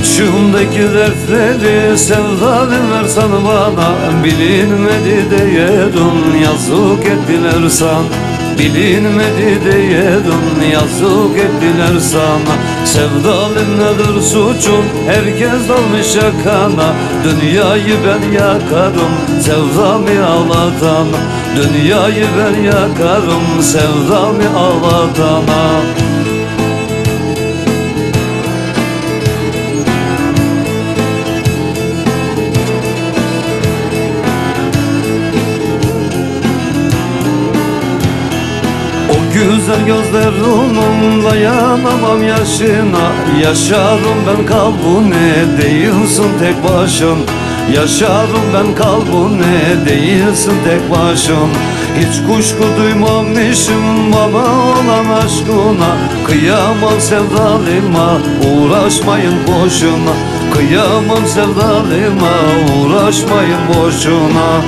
İçimdeki dertleri sevdalim versen bana. Bilinmedi diyelim yazık ettiler sana. Bilinmedi diyelim yazık ettiler sana. Sevdalim nedir suçum herkes dalmış yakana. Dünyayı ben yakarım sevdamı ağlatana Dünyayı ben yakarım sevdamı ağlatana Güzel gözlerinin dayanamam yaşına. Yaşarım ben kalbune değilsin tek başın Yaşarım ben kalbune değilsin tek başın Hiç kuşku duymamışım bana olan aşkına. Kıyamam sevdalıma uğraşmayın boşuna. Kıyamam sevdalıma uğraşmayın boşuna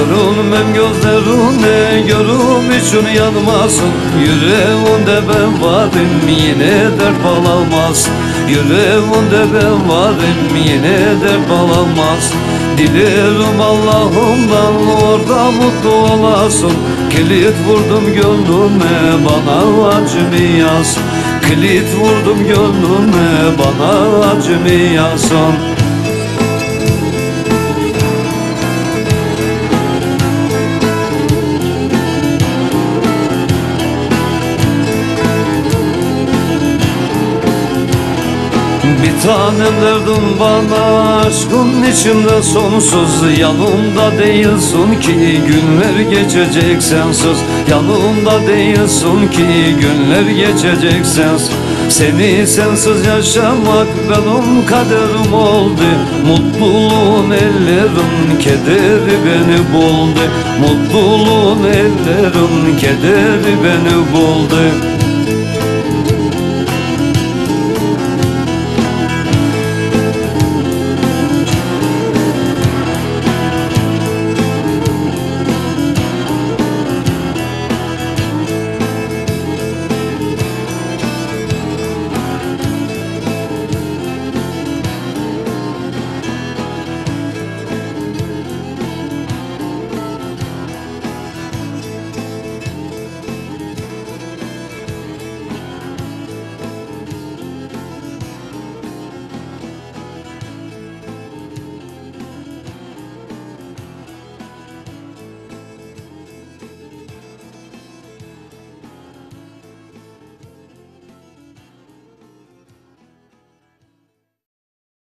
Görünmem gözlerine görüm için yanmasın. Yüreğimde ben varım yine dert bağlamaz Yüreğimde ben varım yine dert bağlamaz Dilerim Allah'ımdan orada mutlu olasın. Kilit vurdum gönlüme bana acımayasın Kilit vurdum gönlüme bana acımayasın Bir tanem verdin bana aşkın içinde sonsuz Yanımda değilsin ki. Günler geçecek sensiz Yanımda değilsin ki. Günler geçecek sensiz Seni sensiz yaşamak benim kaderim oldu. Mutluluğun ellerin kederi beni buldu. Mutluluğun ellerin kederi beni buldu